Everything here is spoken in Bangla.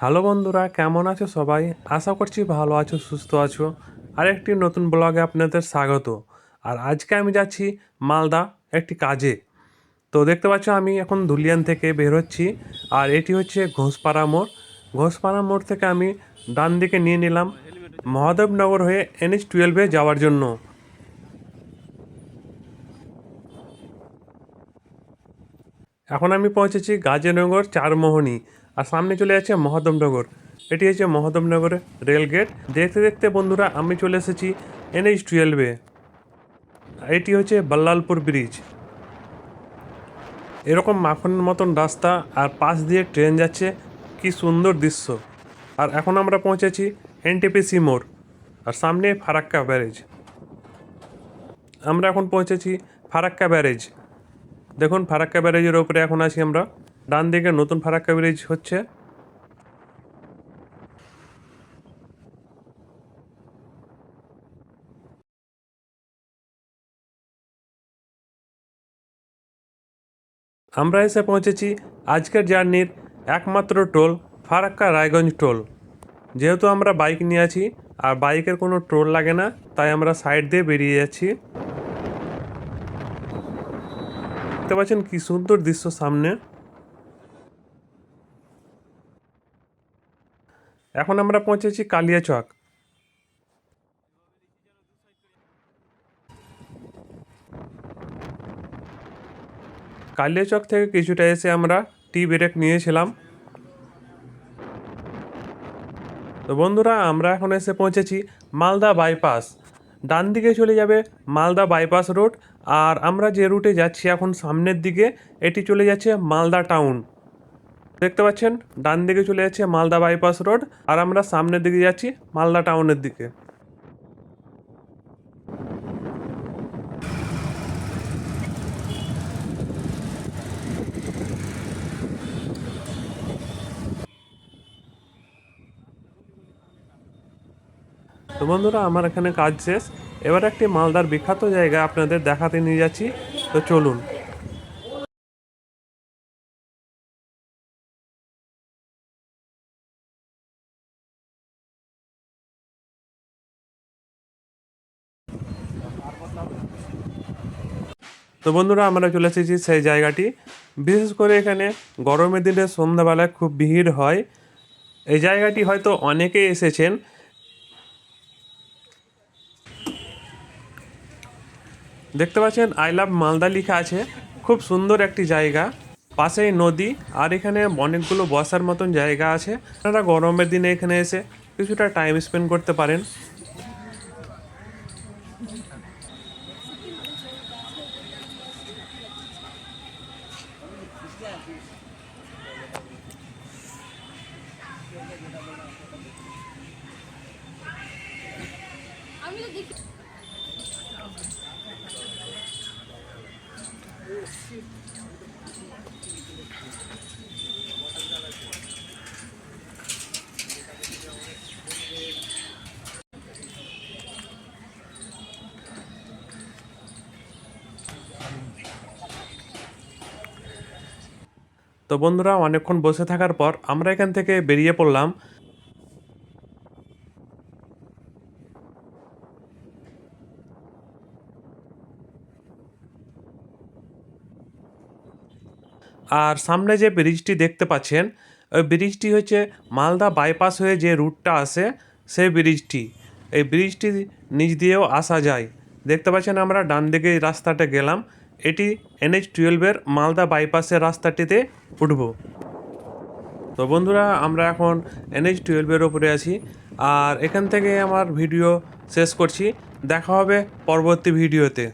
হ্যালো বন্ধুরা, কেমন আছো সবাই? আশা করছি ভালো আছো, সুস্থ আছো। আর একটি নতুন ব্লগে আপনাদের স্বাগত। আর আজকে আমি যাচ্ছি মালদা একটি কাজে। তো দেখতে পাচ্ছ, আমি এখন ধুলিয়ান থেকে বের হচ্ছি। আর এটি হচ্ছে ঘোষপাড়া মোড়। ঘোষপাড়া মোড় থেকে আমি ডান দিকে নিয়ে নিলাম মহাদেবনগর হয়ে এনএইচ টুয়েলভে যাওয়ার জন্য। এখন আমি পৌঁছেছি গাজীনগর চারমোহনী। আর সামনে চলে যাচ্ছে মহাদমনগর। এটি হচ্ছে মহাদেবনগরের রেল গেট। দেখতে দেখতে বন্ধুরা, আমি চলে এসেছি এনএইচ টুয়েলভে এটি হচ্ছে বাল্লালপুর ব্রিজ। এরকম মাখনের মতন রাস্তা আর পাশ দিয়ে ট্রেন যাচ্ছে, কি সুন্দর দৃশ্য। আর এখন আমরা পৌঁছেছি এনটিপিসি মোড়, আর সামনে ফারাক্কা ব্যারেজ। আমরা এখন পৌঁছেছি ফারাক্কা ব্যারেজ। দেখুন, ফারাক্কা ব্যারেজের ওপরে এখন আছি আমরা। ডান দিকে নতুন ফারাক্কা ব্রিজ হচ্ছে। আমরা এসে পৌঁছেছি আজকের জার্নির একমাত্র টোল, ফারাক্কা রায়গঞ্জ টোল। যেহেতু আমরা বাইক নিয়ে আছি, আর বাইকের কোনো টোল লাগে না, তাই আমরা সাইড দিয়ে বেরিয়ে যাচ্ছি। দেখতে পাচ্ছেন কি সুন্দর দৃশ্য সামনে। এখন আমরা পৌঁছেছি কালিয়াচক কালিয়াচক থেকে কিছুটা এসে আমরা টি ব্রেক নিয়েছিলাম। তো বন্ধুরা, আমরা এখন এসে পৌঁছেছি মালদা বাইপাস। ডান দিকে চলে যাবে মালদা বাইপাস রোড, আর আমরা যে রুটে যাচ্ছি এখন সামনের দিকে, এটি চলে যাচ্ছে মালদা টাউন। দেখতে পাচ্ছেন, ডান দিকে চলে যাচ্ছে মালদা বাইপাস রোড আর আমরা সামনের দিকে যাচ্ছি মালদা টাউনের দিকে। তো বন্ধুরা, আমার এখানে কাজ শেষ। এবার একটি মালদার বিখ্যাত জায়গা আপনাদের দেখাতে নিয়ে যাচ্ছি। তো চলুন। তো বন্ধুরা, আমরা চলে এসেছি সেই জায়গাটি। বিশেষ করে এখানে গরমের দিনে সন্ধ্যাবেলায় খুব ভিড় হয়। এই জায়গাটি হয়তো অনেকেই এসেছেন। দেখতে পাচ্ছেন, আই লাভ মালদা লেখা আছে। খুব সুন্দর একটি জায়গা। পাশেই নদী, আর এখানে অনেকগুলো বসার মতন জায়গা আছে। আপনারা গরমের দিনে এখানে এসে কিছুটা টাইম স্পেন্ড করতে পারেন। আমি তো দেখি তো বন্ধুরা, অনেকক্ষণ বসে থাকার পর আমরা এখান থেকে বেরিয়ে পড়লাম। আর সামনে যে ব্রিজটি দেখতে পাচ্ছেন, ওই ব্রিজটি হচ্ছে মালদা বাইপাস হয়ে যে রুটটা আসে সেই ব্রিজটি। এই ব্রিজটি নিচ দিয়েও আসা যায়। দেখতে পাচ্ছেন আমরা ডান দিকে রাস্তাটা গেলাম। এটি এনএইচ টুয়েলভের মালদা বাইপাসের রাস্তাটিতে উঠব। তো বন্ধুরা, আমরা এখন এনএইচ টুয়েলভের ওপরে আছি আর এখান থেকে আমার ভিডিও শেষ করছি। দেখা হবে পরবর্তী ভিডিওতে।